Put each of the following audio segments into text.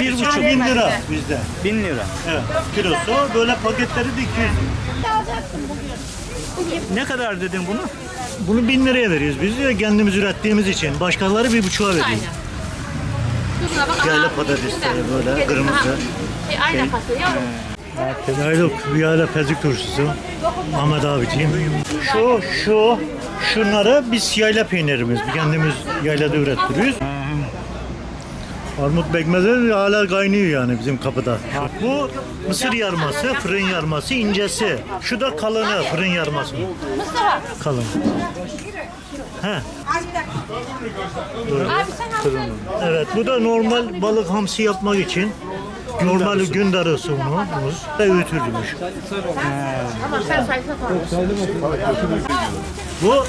Bir buçuk bin lira bizde. Bin lira. Evet. Kilosu böyle paketleri de 200. Ne kadar dedin bunu? Bunu bin liraya veriyoruz biz de kendimiz ürettiğimiz için. Başkaları bir buçuğa veriyor. Yayla patatesleri böyle kırmızı. Şey, aynen pasta yavrum. Yayla, pezik turşusu. Ahmet abiciğim. Şu, şu, şunları biz yayla peynirimiz. Kendimiz yaylada ürettiriyoruz. Armut bekmezi hala kaynıyor yani bizim kapıda. Bu mısır yarması, fırın yarması, incesi. Şu da kalını, fırın yarması. Kalın. He. Abi sen hazır. Evet, bu da normal balık hamsi yapmak için normal gün darısı unumuz da öğütülmüş. Tamam sen sayfa koy. Bu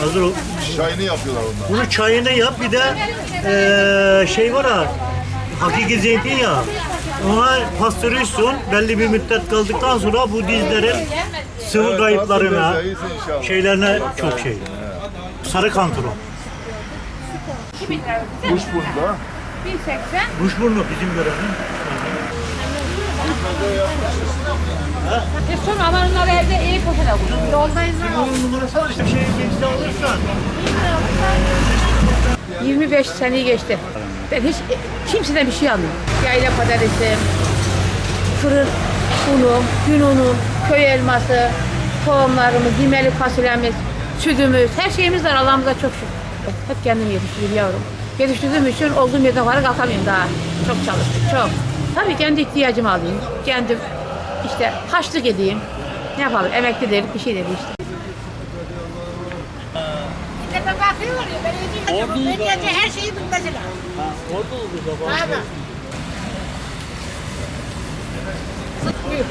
hazır ol. Çayını yapıyorlar onlar. Bunu çayını yap bir de eee, şey var ha hakiki zeytinyağı. Ona pastörüsün belli bir müddet kaldıktan sonra bu dizlerin sıvı kayıplarına şeylerine çok şey. Sarı kantaron. 2000 lira. Kuş burada. 1080. Kuşburnu bizim görelim. E sonra ama onları evde iyi poşete koy. Yoldayız ama. Bunun numarası var işte şey geçti alırsan. 25 seneyi geçti. Ben hiç kimseden bir şey almıyorum. Yayla patatesi, fırın unu, gün unu, köy elması, tohumlarımız, dimeli fasulyemiz, sütümüz, her şeyimiz var Allah'ımıza çok şükür. Hep kendim yetiştiriyorum yavrum. Yetiştirdiğim için olduğum yerden var kalkamıyorum daha. Çok çalıştık, çok. Tabii kendi ihtiyacımı alayım. Kendim işte haçlık edeyim. Ne yapalım, emekli değil, bir şey değil işte. Tepe bakıyor ya belediye belediye her şeyi bilmesi lazım. Orada oldu baba. Aynen. Buyur.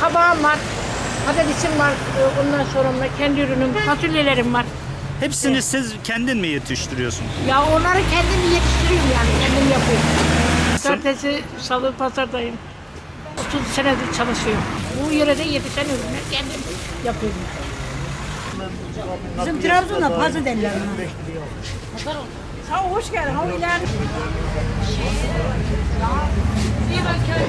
Kabağım var, patatesim var, ondan sonra kendi ürünüm, fasulyelerim var. Hepsini siz kendin mi yetiştiriyorsun? Ya onları kendim yetiştiriyorum yani, kendim yapıyorum. Cumartesi, salı, pazardayım. 30 senedir çalışıyorum. Bu yörede yetişen ürünler kendim yapıyorum. Bizim Trabzon'da pazı derler ona. Sağ ol, hoş geldin. O ileride.